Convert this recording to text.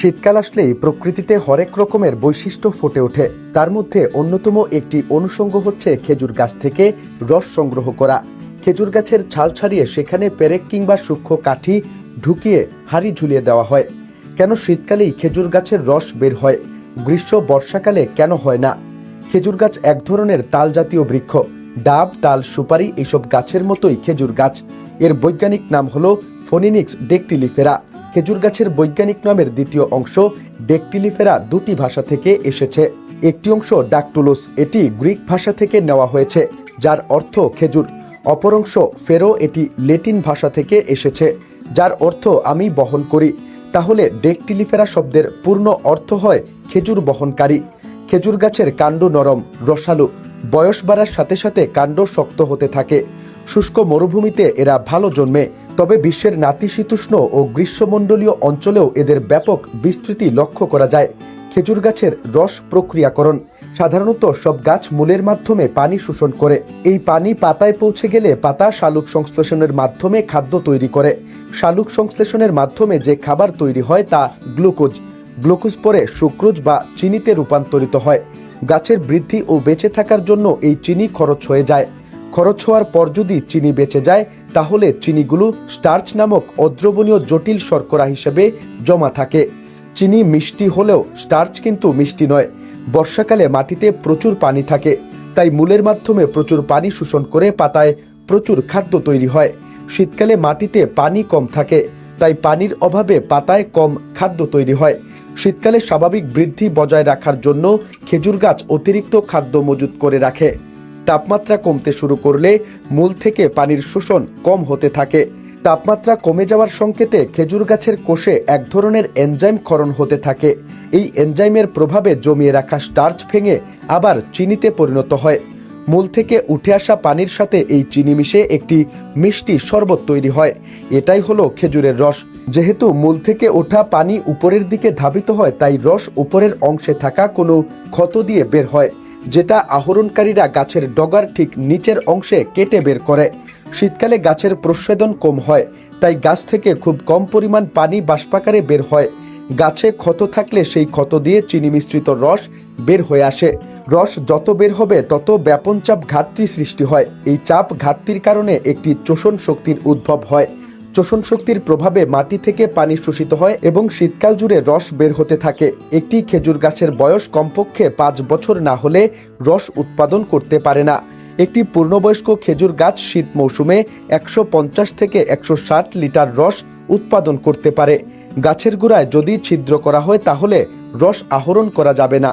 শীতকাল আসলেই প্রকৃতিতে হরেক রকমের বৈশিষ্ট্য ফুটে ওঠে। তার মধ্যে অন্যতম একটি অনুষঙ্গ হচ্ছে খেজুর গাছ থেকে রস সংগ্রহ করা। খেজুর গাছের ছাল ছাড়িয়ে সেখানে পেরেক কিংবা সূক্ষ্ম কাঠি ঢুকিয়ে হাড়ি ঝুলিয়ে দেওয়া হয়। কেন শীতকালেই খেজুর গাছের রস বের হয়? গ্রীষ্ম, বর্ষাকালে কেন হয় না? খেজুর গাছ এক ধরনের তাল জাতীয় বৃক্ষ। ডাব, তাল, সুপারি এইসব গাছের মতোই খেজুর গাছ। এর বৈজ্ঞানিক নাম হল ফোনিনিক্স ডেকটিলিফেরা। খেজুর গাছের বৈজ্ঞানিক নামের দ্বিতীয় অংশ ডেকটিলিফেরা দুটি ভাষা থেকে এসেছে। একটি অংশ ডাকটুলোস, এটি গ্রিক ভাষা থেকে নেওয়া হয়েছে, যার অর্থ খেজুর। অপর অংশ ফেরো, এটি লেটিন ভাষা থেকে এসেছে, যার অর্থ আমি বহন করি। তাহলে ডেকটিলিফেরা শব্দের পূর্ণ অর্থ হয় খেজুর বহনকারী। খেজুর গাছের কাণ্ড নরম, রসালো, বয়স বাড়ার সাথে সাথে কাণ্ড শক্ত হতে থাকে। শুষ্ক মরুভূমিতে এরা ভালো জন্মে তবে বিশ্বের নাতিশীতোষ্ণ ও গ্রীষ্মমণ্ডলীয় অঞ্চলেও এদের ব্যাপক বিস্তৃতি লক্ষ্য করা যায়। খেজুর গাছের রস প্রক্রিয়াকরণ, সাধারণত সব গাছ মূলের মাধ্যমে পানি শোষণ করে। এই পানি পাতায় পৌঁছে গেলে পাতা শালুক সংশ্লেষণের মাধ্যমে খাদ্য তৈরি করে। শালুক সংশ্লেষণের মাধ্যমে যে খাবার তৈরি হয় তা গ্লুকোজ গ্লুকোজ পরে সুক্রোজ বা চিনিতে রূপান্তরিত হয়। গাছের বৃদ্ধি ও বেঁচে থাকার জন্য এই চিনি খরচ হয়ে যায়। খরচ হওয়ার পর যদি চিনি বেঁচে যায় তাহলে চিনিগুলো স্টার্চ নামক অদ্রবণীয় জটিল শর্করা হিসেবে জমা থাকে। চিনি মিষ্টি হলেও স্টার্চ কিন্তু মিষ্টি নয়। বর্ষাকালে মাটিতে প্রচুর পানি থাকে, তাই মূলের মাধ্যমে প্রচুর পানি শোষণ করে পাতায় প্রচুর খাদ্য তৈরি হয়। শীতকালে মাটিতে পানি কম থাকে, তাই পানির অভাবে পাতায় কম খাদ্য তৈরি হয়। শীতকালে স্বাভাবিক বৃদ্ধি বজায় রাখার জন্য খেজুর গাছ অতিরিক্ত খাদ্য মজুত করে রাখে। তাপমাত্রা কমতে শুরু করলে মূল থেকে পানির শোষণ কম হতে থাকে। তাপমাত্রা কমে যাওয়ার সংকেতে খেজুর গাছের কোষে এক ধরনের এনজাইম ক্ষরণ হতে থাকে। এই এনজাইমের প্রভাবে জমিয়ে রাখা স্টার্চ ভেঙে আবার চিনিতে পরিণত হয়। মূল থেকে উঠে আসা পানির সাথে এই চিনি মিশে একটি মিষ্টি শরবত তৈরি হয়। এটাই হলো খেজুরের রস। যেহেতু মূল থেকে ওঠা পানি উপরের দিকে ধাবিত হয়, তাই রস উপরের অংশে থাকা কোনো ক্ষত দিয়ে বের হয়। যেটা আহরণকারীরা গাছের ডগার ঠিক নিচের অংশে কেটে বের করে। শীতকালে গাছের প্রস্বেদন কম হয়, তাই গাছ থেকে খুব কম পরিমাণ পানি বাষ্পাকারে বের হয়। গাছে ক্ষত থাকলে সেই ক্ষত দিয়ে চিনি মিশ্রিত রস বের হয়ে আসে। রস যত বের হবে, তত ব্যাপন চাপ ঘাটতি সৃষ্টি হয়। এই চাপ ঘাটতির কারণে একটি চোষণ শক্তির উদ্ভব হয়। চোষণ শক্তির প্রভাবে মাটি থেকে পানি শোষিত হয় এবং শীতকাল জুড়ে রস বের হতে থাকে। একটি খেজুর গাছের বয়স কমপক্ষে পাঁচ বছর না হলে রস উৎপাদন করতে পারে না। একটি পূর্ণবয়স্ক খেজুর গাছ শীত মৌসুমে একশো পঞ্চাশ থেকে একশো ষাট লিটার রস উৎপাদন করতে পারে। গাছের গোড়ায় যদি ছিদ্র করা হয় তাহলে রস আহরণ করা যাবে না।